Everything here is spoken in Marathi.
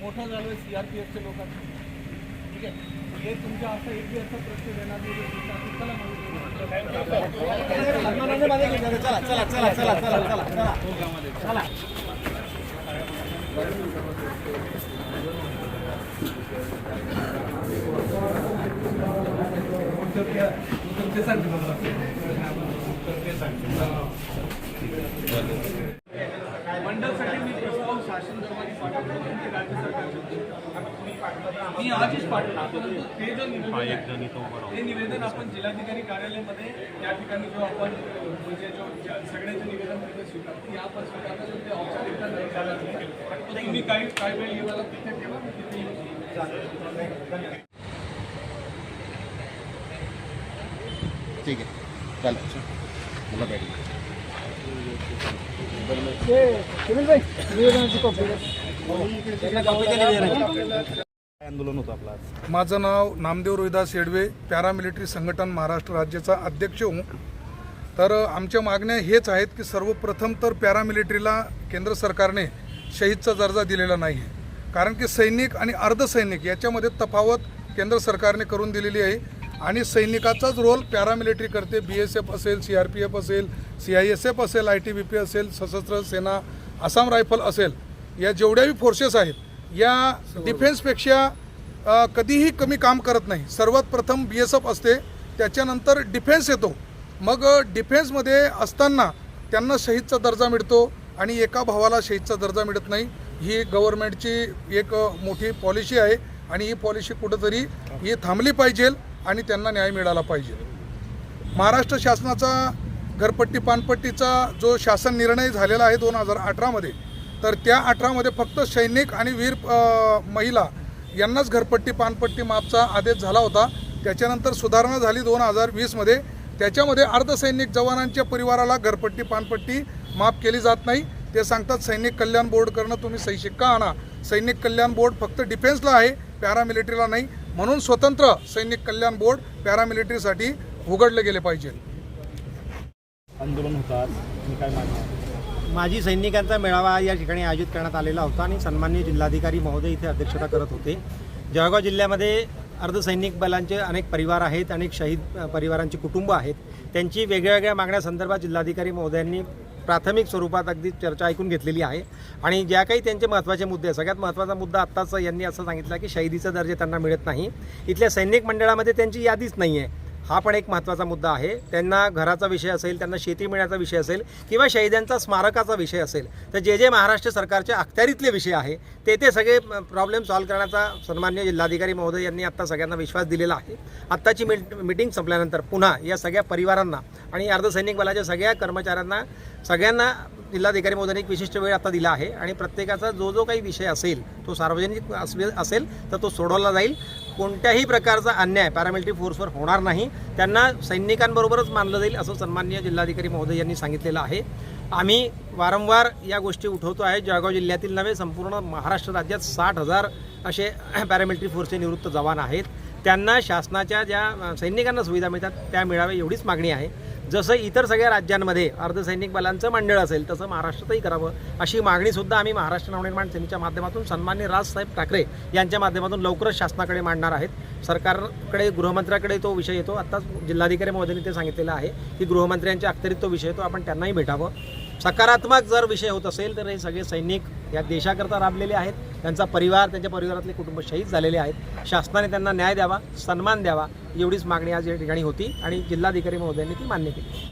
मोठं झालं एफच्या लोकांचं. ठीक आहे? हे तुमच्या असं एक दिवस प्रश्न देणार नाही मी आजच पाठवला परंतु ते जो निवेदन आहे, ते निवेदन आपण जिल्हाधिकारी कार्यालयामध्ये या ठिकाणी जो आपण म्हणजे जो निवेदन तिथे स्वीकारतो या पण स्वीकारतो ते औपचारिकता नाही झालं नाही. तर तुम्ही काही काय वेळ येवाला तिथे ठेवा मी तिथे ठीक आहे. चालेल. मला भेटेल आंदोलन होतं आपलं आज. माझं नाव नामदेव रोहिदास येडवे पॅरामिलिटरी संघटन महाराष्ट्र राज्याचा अध्यक्ष हूँ तर आमच्या मागण्या हेच आहेत की सर्वप्रथम तर पॅरामिलिटरीला केंद्र सरकारने शहीदचा दर्जा दिलेला नाही आहे कारण की सैनिक आणि अर्धसैनिक याच्यामध्ये तफावत केंद्र सरकारने करून दिलेली आहे. आणि सैनिकाचाच रोल पॅरामिलिटरी करते. बी एस एफ असेल सी आर पी एफ असेल सी आय एस एफ असेल आय टी बी पी असेल सशस्त्र सेना आसाम रायफल असेल या जेवढ्याही फोर्सेस आहेत या डिफेन्सपेक्षा कधीही कमी काम करत नाही. सर्वात प्रथम बी एस एफ असते त्याच्यानंतर डिफेन्स येतो. मग डिफेन्समध्ये असताना त्यांना शहीदचा दर्जा मिळतो आणि एका भावाला शहीदचा दर्जा मिळत नाही. ही गव्हर्नमेंटची एक मोठी पॉलिसी आहे आणि ही पॉलिसी कुठंतरी ही थांबली पाहिजे आणि त्यांना न्याय मिळाला पाहिजे. महाराष्ट्र शासनाचा घरपट्टी पानपट्टीचा जो शासन निर्णय झालेला आहे दोन हजार अठरामध्ये तर त्या अठरामध्ये फक्त सैनिक आणि वीर महिला यांनाच घरपट्टी पानपट्टी मापचा आदेश झाला होता. त्याच्यानंतर सुधारणा झाली दोन हजार वीसमध्ये. त्याच्यामध्ये अर्धसैनिक जवानांच्या परिवाराला घरपट्टी पानपट्टी माफ केली जात नाही. ते सांगतात सैनिक कल्याण बोर्ड करणं तुम्ही सैशिक का आणा. सैनिक कल्याण बोर्ड फक्त डिफेन्सला आहे पॅरामिलिटरीला नाही. म्हणून स्वतंत्र सैनिक कल्याण बोर्ड पॅरामिलिटरीसाठी उघडले गेले पाहिजे. आंदोलन होतात काय मागणी माजी सैनिकांचा मेळावा या ठिकाणी आयोजित करण्यात आलेला होता आणि सन्मान्य जिल्हाधिकारी महोदय इथे अध्यक्षता करत होते. जळगाव जिल्ह्यामध्ये अर्धसैनिक बलांचे अनेक परिवार आहेत अनेक शहीद परिवारांची कुटुंब आहेत. त्यांची वेगळ्या मागण्यासंदर्भात जिल्हाधिकारी महोदयांनी प्राथमिक स्वरूपात अगदी चर्चा ऐकून घेतलेली आहे. आणि ज्या काही त्यांचे महत्त्वाचे मुद्दे आहेत सगळ्यात महत्त्वाचा मुद्दा आत्ताच यांनी असं सांगितलं की शहीदीचा दर्जा त्यांना मिळत नाही. इथल्या सैनिक मंडळामध्ये त्यांची यादीच नाही आहे हा पण एक महत्त्वाचा मुद्दा आहे. त्यांना घराचा विषय असेल त्यांना शेती मिळण्याचा विषय असेल किंवा शहीदांचा स्मारकाचा विषय असेल तर जे जे महाराष्ट्र सरकारच्या अखत्यारीतले विषय आहे ते ते सगळे प्रॉब्लेम सॉल्व्ह करण्याचा सन्मान्य जिल्हाधिकारी महोदय यांनी आत्ता सगळ्यांना विश्वास दिलेला आहे. आत्ताची मीट मिटिंग संपल्यानंतर पुन्हा या सगळ्या परिवारांना आणि अर्धसैनिक बलाच्या सगळ्या कर्मचाऱ्यांना सगळ्यांना जिल्हाधिकारी महोदयांनी एक विशिष्ट वेळ आता दिला आहे आणि प्रत्येकाचा जो जो काही विषय असेल तो सार्वजनिक असेल तर तो सोडवला जाईल. कोणत्याही प्रकारचा अन्याय पॅरामिलिटरी फोर्सवर होणार नाही. त्यांना सैनिकांबरोबरच मानलं जाईल असं सन्माननीय जिल्हाधिकारी महोदय यांनी सांगितलेलं आहे. आम्ही वारंवार या गोष्टी उठवतो आहे. जळगाव जिल्ह्यातील नव्हे संपूर्ण महाराष्ट्र राज्यात साठ हजार असे पॅरामिलिटरी फोर्सचे निवृत्त जवान आहेत. त्यांना शासनाच्या ज्या सैनिकांना सुविधा मिळतात त्या मिळाव्या एवढीच मागणी आहे. जसं इतर सगळ्या राज्यांमध्ये अर्धसैनिक बलांचं मंडळ असेल तसं महाराष्ट्रातही करावं अशी मागणीसुद्धा आम्ही महाराष्ट्र नवनिर्माण सेनेच्या माध्यमातून सन्मान्य राजसाहेब ठाकरे यांच्या माध्यमातून लवकरच शासनाकडे मांडणार आहेत. सरकारकडे गृहमंत्र्याकडे तो विषय येतो. आत्ताच जिल्हाधिकारी महोदयांनी ते सांगितलेलं आहे की गृहमंत्र्यांच्या अखत्यारीत तो विषय येतो. आपण त्यांनाही भेटावं. सकारात्मक जर विषय होत असेल तर हे सगळे सैनिक या देशाकरता राबलेले आहेत. त्यांचा परिवार त्यांच्या परिवारातले कुटुंब शहीद झालेले आहेत. शासनाने त्यांना न्याय द्यावा सन्मान द्यावा एवढीच मागणी आज या ठिकाणी होती आणि जिल्हाधिकारी महोदयांनी ती मान्य केली.